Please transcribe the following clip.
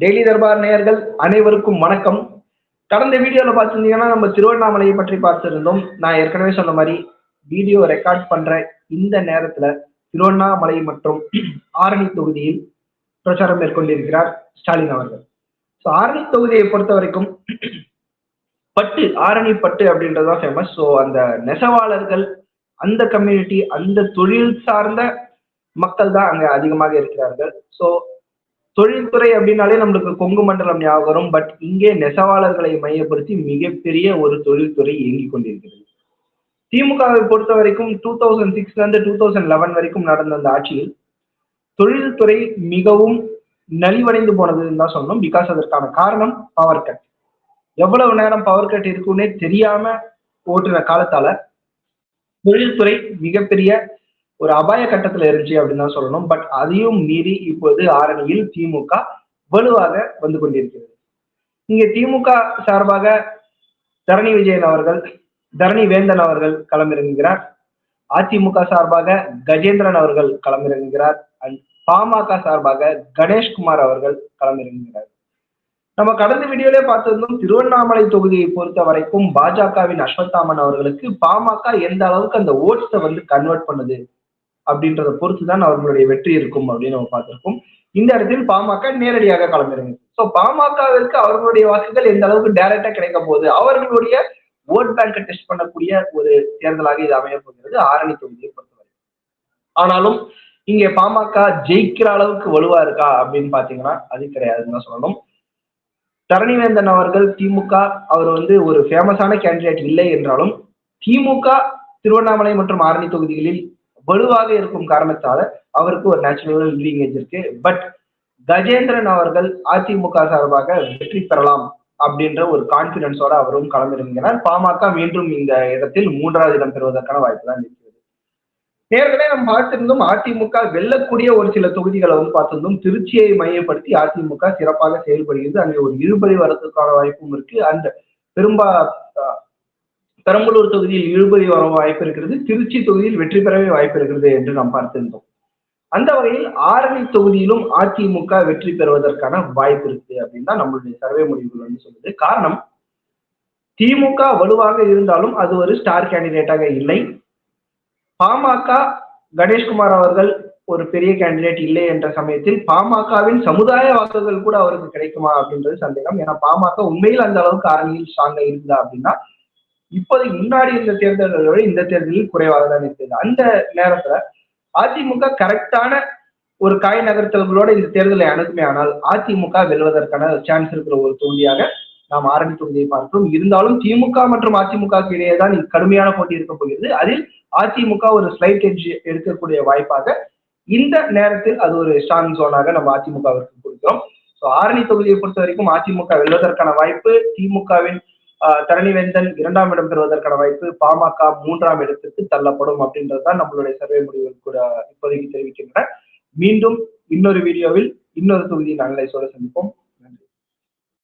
Daily Darbar நேயர்கள் அனைவருக்கும் வணக்கம். கடந்த வீடியோவில் பார்த்துருந்தீங்கன்னா நம்ம திருவண்ணாமலையை பற்றி பார்த்துருந்தோம். நான் ஏற்கனவே சொன்ன மாதிரி வீடியோ ரெக்கார்ட் பண்ற இந்த நேரத்துல திருவண்ணாமலை மற்றும் ஆரணி தொகுதியில் பிரச்சாரம் மேற்கொண்டிருக்கிறார் ஸ்டாலின் அவர்கள். ஸோ ஆரணி தொகுதியை பொறுத்த வரைக்கும் பட்டு ஆரணி பட்டு அப்படின்றதுதான் ஃபேமஸ் ஸோ அந்த நெசவாளர்கள் அந்த கம்யூனிட்டி அந்த தொழில் சார்ந்த மக்கள் தான் அங்க அதிகமாக இருக்கிறார்கள். ஸோ தொழில்துறை அப்படின்னாலே நம்மளுக்கு கொங்கு மண்டலம் ஞாபகம் வரும். பட் இங்கே நெசவாளர்களை மையப்படுத்தி மிகப்பெரிய ஒரு தொழில்துறை இயங்கிக் கொண்டிருக்கிறது. திமுகவை பொறுத்த வரைக்கும் டூ தௌசண்ட் சிக்ஸ்ல இருந்து டூ தௌசண்ட் லெவன் வரைக்கும் நடந்த அந்த ஆட்சியில் தொழில்துறை மிகவும் நலிவடைந்து போனதுன்னு தான் சொல்லணும். பிகாஸ் அதற்கான காரணம் பவர் கட் எவ்வளவு நேரம் பவர் கட் இருக்குன்னே தெரியாம ஓட்டுன காலத்தால தொழில்துறை மிகப்பெரிய ஒரு அபாய கட்டத்துல இருந்துச்சு அப்படின்னு தான் சொல்லணும். பட் அதையும் மீறி இப்போது ஆரணியில் திமுக வலுவாக வந்து கொண்டிருக்கிறது. இங்க திமுக சார்பாக தரணி விஜயன் அவர்கள் தரணி வேந்தன் அவர்கள் களமிறங்குகிறார். அதிமுக சார்பாக கஜேந்திரன் அவர்கள் களமிறங்குகிறார். அண்ட் பாமக சார்பாக கணேஷ்குமார் அவர்கள் களமிறங்குகிறார். நம்ம கடந்த வீடியோலே பார்த்திருந்தோம் திருவண்ணாமலை தொகுதியை பொறுத்த வரைக்கும் பாஜகவின் அஸ்வத்தாமன் அவர்களுக்கு பாமக எந்த அளவுக்கு அந்த ஓட்ஸை வந்து கன்வெர்ட் பண்ணுது? அப்படின்றத பொறுத்து தான் அவர்களுடைய வெற்றி இருக்கும் அப்படின்னு நம்ம பார்த்திருக்கோம். இந்த இடத்தில் பாமக நேரடியாக களமிறங்கு ஸோ பாமகவிற்கு அவர்களுடைய வாக்குகள் எந்த அளவுக்கு டைரக்டா கிடைக்க போகுது? அவர்களுடைய ஓட் பேங்கை டெஸ்ட் பண்ணக்கூடிய ஒரு தேர்தலாக இது அமைய போகிறது ஆரணி தொகுதியை பொறுத்தவரை. ஆனாலும் இங்கே பாமக ஜெயிக்கிற அளவுக்கு வலுவா இருக்கா அப்படின்னு பாத்தீங்கன்னா அது கிடையாதுன்னு தான் சொல்லணும். தரணிவேந்தன் அவர்கள் திமுக அவர் வந்து ஒரு ஃபேமஸான கேண்டிடேட் இல்லை என்றாலும் திமுக திருவண்ணாமலை மற்றும் ஆரணி தொகுதிகளில் வலுவாக இருக்கும் காரணத்தால அவருக்கு ஒரு நேச்சுரல் லிவிங் ஏஜ் இருக்கு. பட் கஜேந்திரன் அவர்கள் அதிமுக சார்பாக வெற்றி பெறலாம் அப்படின்ற ஒரு கான்பிடன்ஸோட அவரும் களமிறங்குகிறார் பாமக மீண்டும் இந்த இடத்தில் மூன்றாவது இடம் பெறுவதற்கான வாய்ப்பு தான் இருக்கிறது. நேர்களே நம்ம பார்த்திருந்தோம் அதிமுக வெல்லக்கூடிய ஒரு சில தொகுதிகளை வந்து பார்த்திருந்தோம் திருச்சியை மையப்படுத்தி அதிமுக சிறப்பாக செயல்படுகிறது. அங்கே ஒரு இழுபறி வரத்துக்கான வாய்ப்பும் இருக்கு. அந்த பெரும்பா பெரம்பலூர் தொகுதியில் இழுபறி வர வாய்ப்பு இருக்கிறது. திருச்சி தொகுதியில் வெற்றி பெறவே வாய்ப்பு இருக்கிறது என்று நாம் பார்த்திருந்தோம். அந்த வகையில் ஆரணி தொகுதியிலும் அதிமுக வெற்றி பெறுவதற்கான வாய்ப்பு இருக்கு அப்படின்னு தான் நம்மளுடைய சர்வே முடிவுகள் வந்து சொல்லுது. காரணம் திமுக வலுவாக இருந்தாலும் அது ஒரு ஸ்டார் கேண்டிடேட்டாக இல்லை. பாமக கணேஷ்குமார் அவர்கள் ஒரு பெரிய கேண்டிடேட் இல்லை என்ற சமயத்தில் பாமகவின் சமுதாய வாக்குகள் கூட அவருக்கு கிடைக்குமா அப்படின்றது சந்தேகம். ஏன்னா பாமக உண்மையில் அந்த அளவுக்கு அரணியில் ஸ்ட்ராங்கா இருந்தா அப்படின்னா இப்போதைக்கு முன்னாடி இந்த தேர்தல்களை விட இந்த தேர்தலில் குறைவாக தான் இருக்குது அந்த நேரத்துல அதிமுக கரெக்டான ஒரு காய் நகர்த்தல்களோட இந்த தேர்தலை அணுகுமே ஆனால் அதிமுக வெல்வதற்கான சான்ஸ் இருக்கிற ஒரு தொகுதியாக நாம் ஆரணி தொகுதியை பார்க்கிறோம். இருந்தாலும் திமுக மற்றும் அதிமுக இடையே தான் கடுமையான போட்டி இருக்க போகிறது. அதில் அதிமுக ஒரு ஸ்லைட் எட்ஜ் எடுக்கக்கூடிய வாய்ப்பாக இந்த நேரத்தில் அது ஒரு ஸ்ட்ராங் ஜோனாக நம்ம அதிமுகவிற்கு கொடுக்கிறோம். ஸோ ஆரணி தொகுதியை பொறுத்த வரைக்கும் அதிமுக வெல்வதற்கான வாய்ப்பு திமுகவின் தரணிவேந்தன் இரண்டாம் இடம் பெறுவதற்கான வாய்ப்பு பாமக மூன்றாம் இடத்திற்கு தள்ளப்படும் அப்படின்றது தான் நம்மளுடைய சர்வே முடிவுகள் கூட இப்போதைக்கு தெரிவிக்கின்றன மீண்டும் இன்னொரு வீடியோவில் இன்னொரு தொகுதியின் அனலைஸோட சந்திப்போம்.